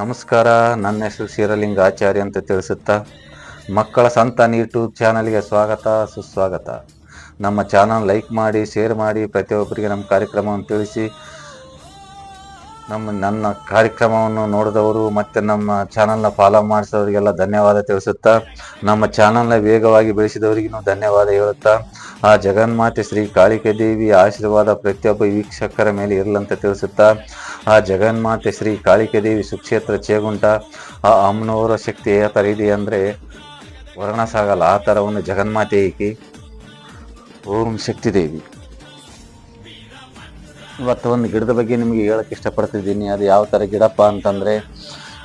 ನಮಸ್ಕಾರ. ನನ್ನ ಹೆಸರು ಶಿರಲಿಂಗ ಆಚಾರ್ಯ ಅಂತ ತಿಳಿಸುತ್ತಾ, ಮಕ್ಕಳ ಸಂತಾನ ಯೂಟ್ಯೂಬ್ ಚಾನಲ್ಗೆ ಸ್ವಾಗತ, ಸುಸ್ವಾಗತ. ನಮ್ಮ ಚಾನಲ್ ಲೈಕ್ ಮಾಡಿ, ಶೇರ್ ಮಾಡಿ, ಪ್ರತಿಯೊಬ್ಬರಿಗೆ ನಮ್ಮ ಕಾರ್ಯಕ್ರಮವನ್ನು ತಿಳಿಸಿ ನಮ್ಮ, ನನ್ನ ಕಾರ್ಯಕ್ರಮವನ್ನು ನೋಡಿದವರು ಮತ್ತು ನಮ್ಮ ಚಾನಲ್ನ ಫಾಲೋ ಮಾಡಿಸೋರಿಗೆಲ್ಲ ಧನ್ಯವಾದ ತಿಳಿಸುತ್ತಾ, ನಮ್ಮ ಚಾನಲ್ನ ವೇಗವಾಗಿ ಬೆಳೆಸಿದವರಿಗೂ ಧನ್ಯವಾದ ಹೇಳುತ್ತಾ, ಆ ಜಗನ್ಮಾತೆ ಶ್ರೀ ಕಾಳಿಕೆ ದೇವಿ ಆಶೀರ್ವಾದ ಪ್ರತಿಯೊಬ್ಬ ವೀಕ್ಷಕರ ಮೇಲೆ ಇರಲಂತ ತಿಳಿಸುತ್ತಾ, ಆ ಜಗನ್ಮಾತೆ ಶ್ರೀ ಕಾಳಿಕೆ ದೇವಿ ಸುಕ್ಷೇತ್ರ ಚೇಗುಂಟ, ಆ ಅಮ್ಮನವರ ಶಕ್ತಿ ಯಾವ ಥರ ಇದೆ ಅಂದರೆ ವರ್ಣ ಸಾಗಲ್ಲ ಆ ಥರವನ್ನು ಜಗನ್ಮಾತೆ ಈಕಿ ಓಂ ಶಕ್ತಿ ದೇವಿ ಇವತ್ತು ಒಂದು ಗಿಡದ ಬಗ್ಗೆ ನಿಮಗೆ ಹೇಳಕ್ಕೆ ಇಷ್ಟಪಡ್ತಿದ್ದೀನಿ. ಅದು ಯಾವ ಥರ ಗಿಡಪ್ಪ ಅಂತಂದರೆ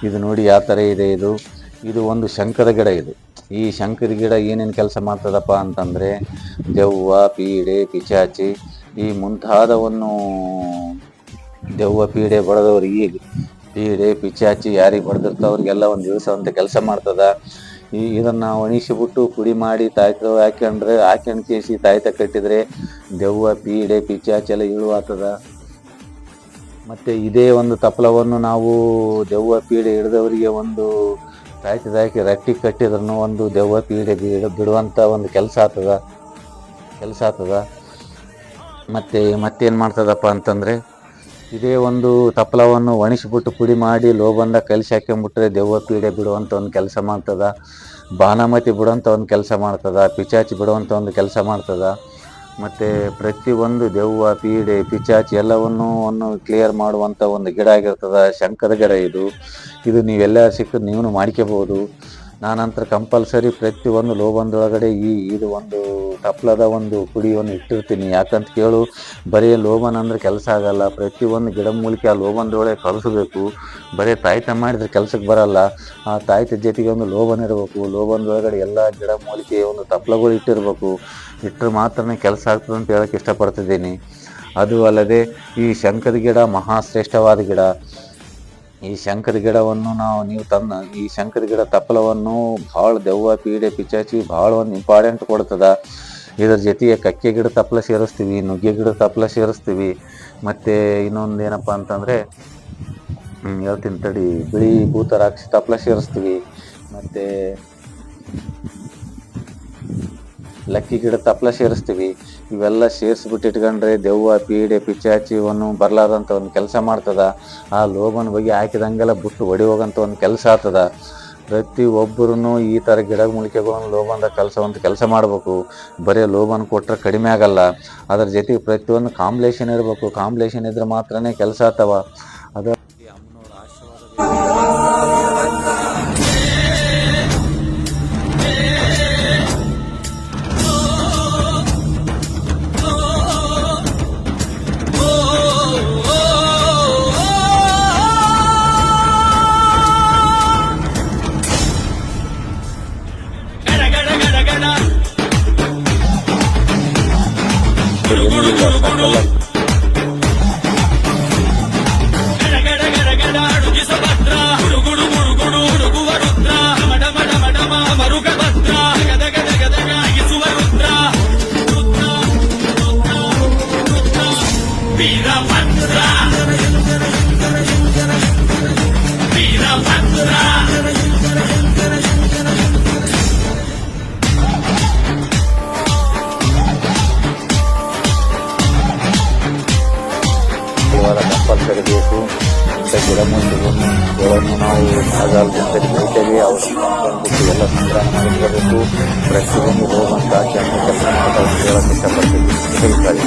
ಇದು ನೋಡಿ ಯಾವ ಥರ ಇದೆ ಇದು. ಇದು ಒಂದು ಶಂಕರ ಗಿಡ ಇದು. ಈ ಶಂಕರ ಗಿಡ ಏನೇನು ಕೆಲಸ ಮಾಡ್ತದಪ್ಪ ಅಂತಂದರೆ ದೆವ್ವ ಪೀಡೆ ಪಿಚಾಚಿ ಈ ಮುಂತಾದವನ್ನು ದೆವ್ವ ಪೀಡೆ ಬಡದವ್ರಿಗೆ ಪೀಡೆ ಪಿಚಾಚಿ ಯಾರಿಗೆ ಬಡ್ದಿರ್ತಾವ್ರಿಗೆಲ್ಲ ಒಂದು ದಿವಸ ಅಂತ ಕೆಲಸ ಮಾಡ್ತದ. ಈ ಇದನ್ನ ಒಣಿಸಿಬಿಟ್ಟು ಪುಡಿ ಮಾಡಿ ತಾಯ್ತ ಹಾಕೊಂಡ್ರೆ ಹಾಕೊಂಡು ಕೇಸಿ ತಾಯ್ತ ಕಟ್ಟಿದ್ರೆ ದೆವ್ವ, ಪೀಡೆ ಪಿಚಾಚೆಲ್ಲ ಇಳುವಾತದ ಮತ್ತು ಇದೇ ಒಂದು ತಪ್ಪಲವನ್ನು ನಾವು ದೆವ್ವ, ಪೀಡೆ ಹಿಡಿದವರಿಗೆ ಒಂದು ತಾಯ್ತದಾಕಿ ರಟ್ಟಿ ಕಟ್ಟಿದ್ರೂ ಒಂದು ದೆವ್ವ, ಪೀಡೆ ಬಿಡುವಂಥ ಒಂದು ಕೆಲಸ ಆಗ್ತದ. ಕೆಲಸ ಆಗ್ತದ. ಮತ್ತು ಮತ್ತೇನು ಮಾಡ್ತದಪ್ಪ ಅಂತಂದರೆ ಇದೇ ಒಂದು ತಪ್ಪಲವನ್ನು ಒಣಸಿಬಿಟ್ಟು ಪುಡಿ ಮಾಡಿ ಲೋಬಂದ ಕಲಿಸಿ ಹಾಕ್ಕೊಂಬಿಟ್ರೆ ದೆವ್ವ ಪೀಡೆ ಬಿಡುವಂಥ ಒಂದು ಕೆಲಸ ಮಾಡ್ತದ. ಬಾನಮತಿ ಬಿಡುವಂಥ ಒಂದು ಕೆಲಸ ಮಾಡ್ತದ. ಪಿಚಾಚಿ ಬಿಡುವಂಥ ಒಂದು ಕೆಲಸ ಮಾಡ್ತದ. ಮತ್ತು ಪ್ರತಿಯೊಂದು ದೆವ್ವ ಪೀಡೆ, ಪಿಚಾಚಿ ಎಲ್ಲವನ್ನು ಒಂದು ಕ್ಲಿಯರ್ ಮಾಡುವಂಥ ಒಂದು ಗಿಡ ಆಗಿರ್ತದ. ಶಂಕರ ಗಿಡ ಇದು. ಇದು ನೀವೆಲ್ಲ ಸಿಕ್ಕಿದ್ರೆ ನೀವು ಮಾಡ್ಕೋಬೋದು ನಾನಂತರ ಕಂಪಲ್ಸರಿ ಪ್ರತಿಯೊಂದು ಲೋಬಂದೊಳಗಡೆ ಈ, ಇದು ಒಂದು ತಪ್ಲದ ಒಂದು ಪುಡಿಯನ್ನು ಇಟ್ಟಿರ್ತೀನಿ. ಯಾಕಂತ ಕೇಳು, ಬರೀ ಲೋಬನ್ ಅಂದ್ರೆ ಕೆಲಸ ಆಗಲ್ಲ. ಪ್ರತಿಯೊಂದು ಗಿಡ ಮೂಲಿಕೆ ಆ ಲೋಬನ್ದೊಳಗೆ ಕಳಿಸ್ಬೇಕು. ಬರೀ ತಾಯ್ತ ಮಾಡಿದ್ರೆ ಕೆಲಸಕ್ಕೆ ಬರಲ್ಲ. ಆ ತಾಯ್ತ ಜೊತೆಗೆ ಒಂದು ಲೋಬನ್ ಇರಬೇಕು. ಲೋಬನ್ದೊಳಗಡೆ ಎಲ್ಲ ಗಿಡ ಮೂಲಿಕೆ ಒಂದು ತಪ್ಲಗಳು ಇಟ್ಟಿರಬೇಕು. ಇಟ್ಟರೆ ಮಾತ್ರ ಕೆಲಸ ಆಗ್ತದೆ ಅಂತ ಹೇಳಕ್ಕೆ ಇಷ್ಟಪಡ್ತಿದ್ದೀನಿ. ಅದು ಅಲ್ಲದೆ ಈ ಶಂಕದ ಗಿಡ ಮಹಾಶ್ರೇಷ್ಠವಾದ ಗಿಡ. ಈ ಶಂಕರ ಗಿಡವನ್ನು ನಾವು, ನೀವು ತನ್ನ ಈ ಶಂಕರ ಗಿಡ ತಪ್ಪಲವನ್ನು ಭಾಳ ದೆವ್ವ ಪೀಡೆ ಪಿಚಾಚಿ ಭಾಳ ಒಂದು ಇಂಪಾರ್ಟೆಂಟ್ ಕೊಡ್ತದ. ಇದ್ರ ಜೊತೆಗೆ ಕಕ್ಕೆ ಗಿಡ ತಪ್ಪಲ ಸೇರಿಸ್ತೀವಿ, ನುಗ್ಗೆ ಗಿಡ ತಪ್ಪಲ ಸೇರಿಸ್ತೀವಿ. ಮತ್ತು ಇನ್ನೊಂದು ಏನಪ್ಪ ಅಂತಂದರೆ ಹೇಳ್ತೀನಿ ತಡಿ, ಬಿಳಿ ಭೂತರಾಕ್ಷಿ ತಪ್ಪಲ ಸೇರಿಸ್ತೀವಿ. ಮತ್ತು ಲಕ್ಕಿ ಗಿಡ ತಪ್ಪಲ ಸೇರಿಸ್ತೀವಿ. ಇವೆಲ್ಲ ಸೇರಿಸ್ಬಿಟ್ಟು ಇಟ್ಕೊಂಡ್ರೆ ದೆವ್ವ, ಪೀಡೆ ಪಿಚಾಚಿ ಒಂದು ಬರಲಾರ್ದಂಥ ಒಂದು ಕೆಲಸ ಮಾಡ್ತದ. ಆ ಲೋಬನ ಬಗ್ಗೆ ಹಾಕಿದಂಗೆಲ್ಲ ಬಿಟ್ಟು ಒಡಿ ಹೋಗಂಥ ಒಂದು ಕೆಲಸ ಆಗ್ತದ. ಪ್ರತಿ ಒಬ್ಬರೂ ಈ ಥರ ಗಿಡ ಮೂಲಿಕೆಗಳನ್ನು ಲೋಬಂದ ಕಲಿಸೋವಂಥ ಕೆಲಸ ಮಾಡಬೇಕು. ಬರೀ ಲೋಬನ್ ಕೊಟ್ಟರೆ ಕಡಿಮೆ ಆಗಲ್ಲ. ಅದ್ರ ಜೊತೆಗೆ ಪ್ರತಿಯೊಂದು ಕಾಂಬ್ಲೇಷನ್ ಇರಬೇಕು. ಕಾಂಬ್ಲೇಷನ್ ಇದ್ರೆ ಮಾತ್ರನೇ ಕೆಲಸ ಆಗ್ತವ. ಅದು Yeni yıllar kutlu ಇವಾಗ ಕಂಪಲ್ಸರಿ ಬೇಕು. ಇಂಥ ಗಿಡಮೂಲಿಕೆಗಳನ್ನು ನಾವು ಮಳೆಗಾಲದಿಂದ ಬೆಳಿತೇವೆ ಅವರನ್ನು ತಂದ್ಬಿಟ್ಟು ಎಲ್ಲ ಸಂಗ್ರಹ ಮಾಡಿಕೊಳ್ಳಬೇಕು ಪ್ರತಿಯೊಂದು ಹೋಗುವಂತಹ ಕೆಲಸ ತಿಳಿಸ್ತಾರೆ